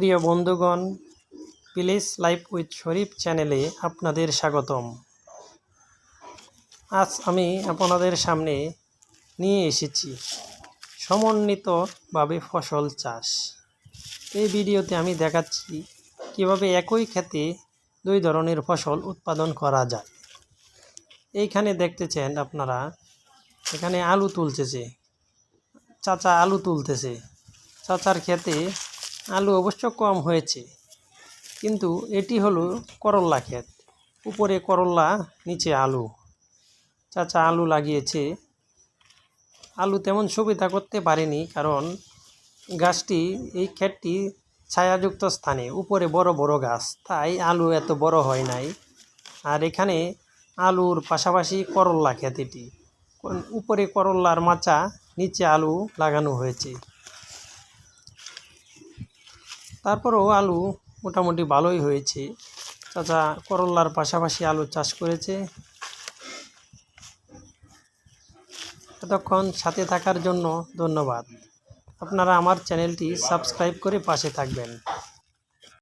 প্রিয় বন্ধুগণ please life with শরীফ চ্যানেলে আপনাদের স্বাগতম। আজ আমি আপনাদের সামনে নিয়ে এসেছি সমন্বিতভাবে ফসল চাষ। এই ভিডিওতে আমি দেখাচ্ছি কীভাবে একই ক্ষেতে দুই ধরনের ফসল উৎপাদন করা যায়। এইখানে দেখতেছেন আপনারা, এখানে আলু তুলতেছে, চাচা আলু তুলতেছে, চাচার ক্ষেতে আলু অবশ্য কম হয়েছে। কিন্তু এটি হলো করল্লা ক্ষেত। উপরে করল্লা নিচে আলু। চাচা আলু লাগিয়েছে। আলু তেমন সুবিধা করতে পারেনি কারণ গাছটি এই ক্ষেতটি ছায়াযুক্ত স্থানে, উপরে বড় বড় গাছ। তাই আলু এত বড় হয় নাই। আর এখানে আলুর পাশাপাশি করল্লা ক্ষেত এটি। উপরে করল্লার মাচা, নিচে আলু লাগানো হয়েছে। তারপরেও আলু মোটামুটি ভালোই হয়েছে। চাচা করল্লার পাশাপাশি আলু চাষ করেছে। এতক্ষণ সাথে থাকার জন্য ধন্যবাদ। আপনারা আমার চ্যানেলটি সাবস্ক্রাইব করে পাশে থাকবেন।